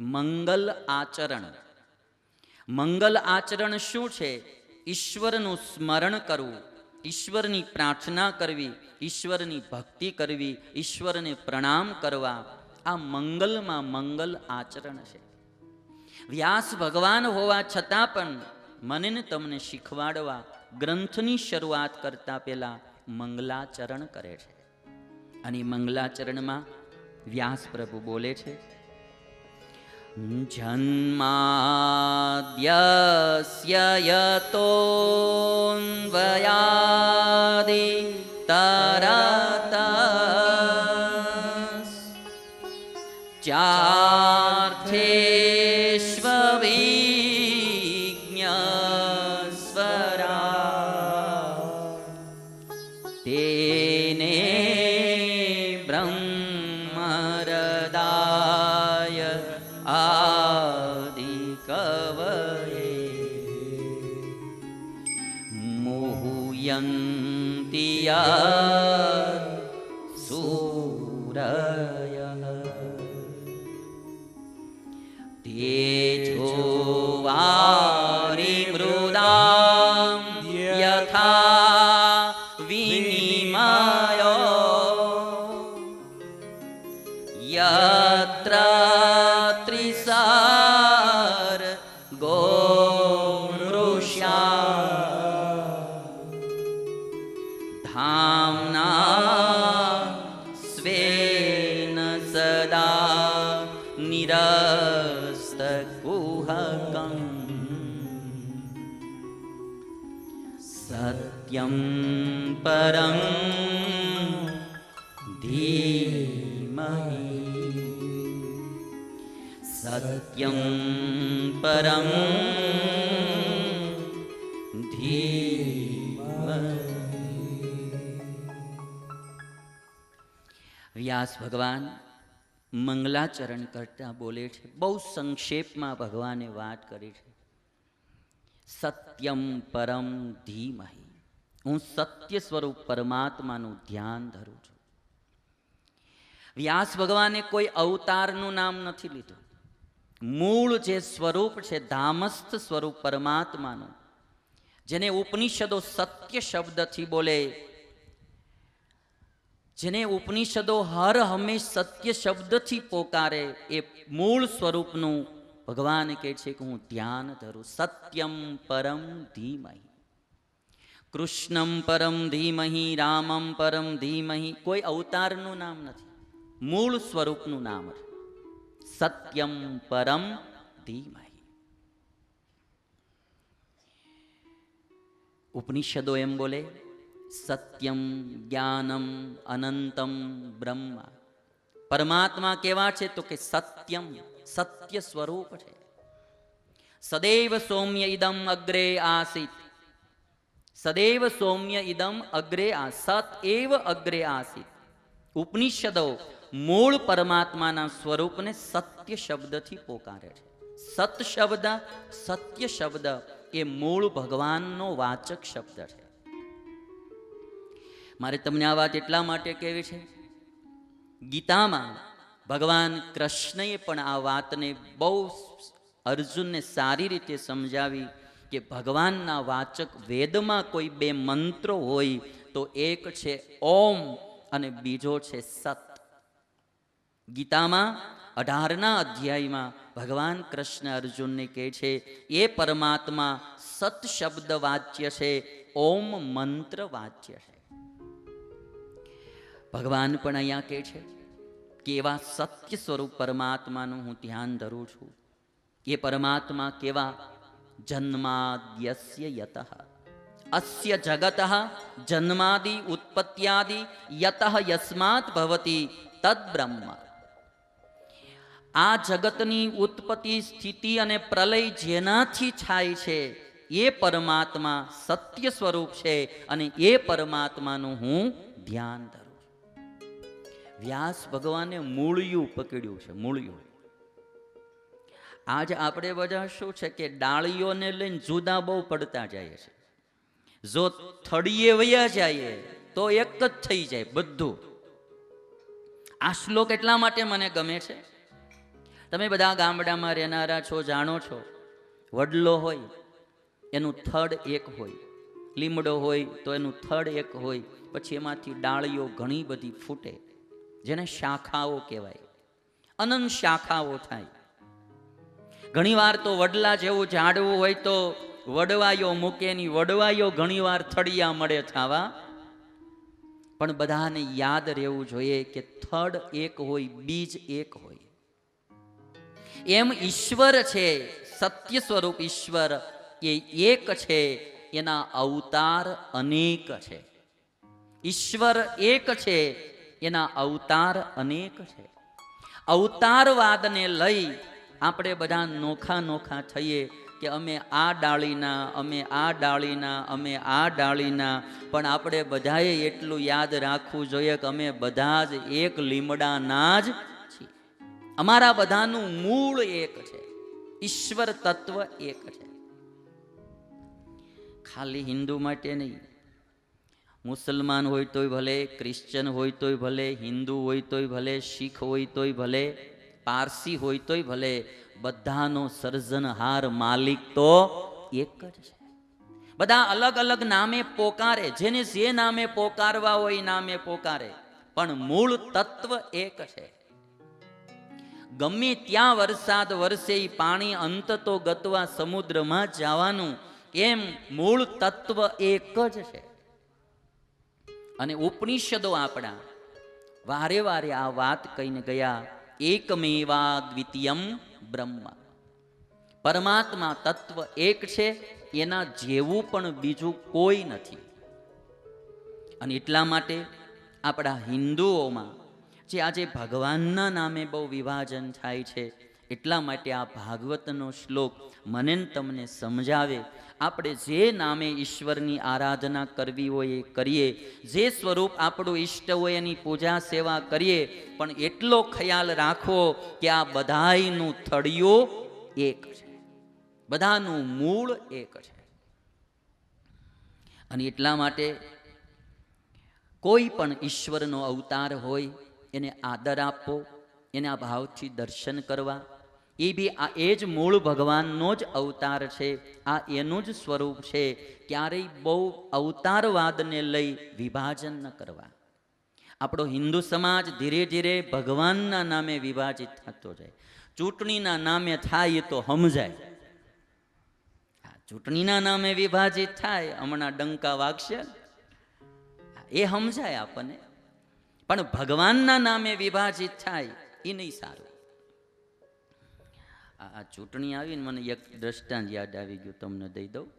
મંગલ આચરણ. મંગલ આચરણ શું છે? ઈશ્વરનું સ્મરણ કરવું, ઈશ્વરની પ્રાર્થના કરવી, ઈશ્વરની ભક્તિ કરવી, ઈશ્વરને પ્રણામ કરવા. આ મંગલમાં મંગલ આચરણ છે. વ્યાસ ભગવાન હોવા છતાં પણ મને તમને શીખવાડવા, ગ્રંથની શરૂઆત કરતા પહેલા મંગલાચરણ કરે છે. અને મંગલાચરણમાં વ્યાસ પ્રભુ બોલે છે जन्माद्यस्य यतोऽन्वयादि तरत चार्थेष्व यन्ति सूरयः ते छो सत्यं परम् धीमहि। सत्यं परम् धी व्यास भगवान મંગલાચરણ કરતા બોલે છે, બહુ સંક્ષેપમાં ભગવાને વાત કરી છે. સત્યમ પરમ ધીમહી. હું સત્ય સ્વરૂપ પરમાત્માનું ધ્યાન ધરું છું. વ્યાસ ભગવાને કોઈ અવતારનું નામ નથી લીધું. મૂળ જે સ્વરૂપ છે, ધામસ્થ સ્વરૂપ પરમાત્માનું, જેને ઉપનિષદો સત્ય શબ્દથી બોલે જેને ઉપનિષદો હર હંમેશ સત્ય શબ્દથી પોકારે, એ મૂળ સ્વરૂપનું ભગવાન કહે છે કે હું ધ્યાન ધરું, સત્યમ પરમ ધીમહી. કૃષ્ણમ પરમ ધીમહી, રામમ પરમ ધીમહી, કોઈ અવતારનું નામ નથી. મૂળ સ્વરૂપનું નામ સત્યમ પરમ ધીમહી. ઉપનિષદો એમ બોલે સત્યમ જ્ઞાનમ અનંતમ બ્રહ્મ. પરમાત્મા કેવા છે તો કે સત્યમ, સત્ય સ્વરૂપ છે. સદૈવ સૌમ્ય ઇદમ અગ્રે આસિત. સદૈવ સૌમ્ય ઇદમ અગ્રે આ સત એવ અગ્રે આસિત. ઉપનિષદો મૂળ પરમાત્માના સ્વરૂપને સત્ય શબ્દથી પોકારે છે. સત શબ્દ, સત્ય શબ્દ એ મૂળ ભગવાનનો વાચક શબ્દ છે. મારે તમને આ વાત એટલા માટે કહેવી છે. ગીતામાં ભગવાન કૃષ્ણએ પણ આ વાતને બહુ અર્જુનને સારી રીતે સમજાવી કે ભગવાનના વાચક વેદમાં કોઈ બે મંત્રો હોય તો એક છે ઓમ અને બીજો છે સત. ગીતામાં અઢારના અધ્યાયમાં ભગવાન કૃષ્ણ અર્જુનને કહે છે, એ પરમાત્મા સત શબ્દ વાચ્ય છે, ઓમ મંત્ર વાચ્ય છે. ભગવાન પણ અહીંયા કહે છે કે એવા સત્ય સ્વરૂપ પરમાત્માનું હું ધ્યાન ધરું છું. એ પરમાત્મા કેવા? જન્માદ્યસ્ય યત. અસ્ય જગત જન્માદિ ઉત્પત્યાદિ યતઃ યસ્માત ભવતી તદ બ્રહ્મ. આ જગતની ઉત્પત્તિ, સ્થિતિ અને પ્રલય જેનાથી થાય છે, એ પરમાત્મા સત્ય સ્વરૂપ છે અને એ પરમાત્માનું હું ધ્યાન ધરું વ્યાસ ભગવાને મૂળિયું પકડ્યું છે, મૂળિયું. આજ આપણે બધા શું છે કે ડાળીઓને લઈને જુદા બહુ પડતા જાય છે. જો થળીએ વયા જાય, તો એક જ થઈ જાય બધું. આ શ્લોક એટલા માટે મને ગમે છે. તમે બધા ગામડામાં રહેનારા છો, જાણો છો, વડલો હોય, એનું થડ એક હોય. લીમડો હોય, તો એનું થડ એક હોય. પછી એમાંથી ડાળીઓ ઘણી બધી ફૂટે. જેને શાખાઓ કહેવાય. અનંત શાખાઓ થાય. ઘણીવાર તો વડલા જેવું ઝાડવું હોય તો વડવાયો મૂકેની વડવાયો ઘણીવાર થળિયા મળે થાવા. પણ બધાને યાદ રહેવું જોઈએ કે થડ એક હોય, બીજ એક હોય. એમ ઈશ્વર છે, સત્ય સ્વરૂપ ઈશ્વર, એ એક છે, એના અવતાર અનેક છે. ઈશ્વર એક છે એના અવતાર અનેક છે. અવતારવાદને લઈ આપણે બધા નોખા નોખા થઈએ કે અમે આ ડાળીના, અમે આ ડાળીના, અમે આ ડાળીના. પણ આપણે બધાએ એટલું યાદ રાખવું જોઈએ કે અમે બધા જ એક લીમડાના જ છીએ. અમારા બધાનું મૂળ એક છે. ઈશ્વર તત્વ એક છે. ખાલી હિન્દુ માટે નહીં. મુસલમાન હોય તોય ભલે, ક્રિશ્ચન હોય તોય ભલે, હિન્દુ હોય તોય ભલે, શીખ હોય તોય ભલે, પારસી હોય તોય ભલે, બધાનો સર્જનહાર માલિક તો એક જ છે. બધા અલગ અલગ નામે પોકારે, જેને જે નામે પોકારવા હોય નામે પોકારે, પણ મૂળ તત્વ એક છે. ગમે ત્યાં વરસાદ વરસે પાણી અંત તો ગતવા સમુદ્રમાં જવાનું, એમ મૂળ તત્વ એક જ છે. અને ઉપનિષદો આપણા. વારે વારે આ વાત કહીને ગયા એકમેવા દ્વિતીયમ બ્રહ્મ. પરમાત્મા તત્વ એક છે, એના જેવું પણ બીજું કોઈ નથી. અને એટલા માટે આપણા હિન્દુઓમાં, જે આજે ભગવાનના નામે બહુ વિભાજન થાય છે એટલા માટે આ ભાગવતનો શ્લોક મને તમને સમજાવે. આપણે જે નામે ઈશ્વરની આરાધના કરવી હોય એ કરીએ. જે સ્વરૂપ આપણું ઈષ્ટ હોય એની પૂજા સેવા કરીએ. પણ એટલો ખ્યાલ રાખવો કે આ બધાયનું થળિયું એક છે. બધાનું મૂળ એક છે. અને એટલા માટે કોઈ પણ ઈશ્વરનો અવતાર હોય, એને આદર આપવો, એના ભાવથી દર્શન કરવા એ બી આ એ જ મૂળ ભગવાનનો જ અવતાર છે. આ એનું જ સ્વરૂપ છે. ક્યારેય બહુ અવતારવાદને લઈ વિભાજન ન કરવા. આપણો હિન્દુ સમાજ ધીરે ધીરે ભગવાનના નામે વિભાજિત થતો જાય. ચૂંટણીના નામે થાય તો સમજાય. ચૂંટણીના નામે વિભાજિત થાય, હમણાં ડંકા વાગશે. એ સમજાય આપણને. પણ ભગવાનના નામે વિભાજિત થાય, એ નહીં સારું. આ ચૂંટણી આવીને મને એક દ્રષ્ટાંત યાદ આવી ગયું તમને દઈ દઉં.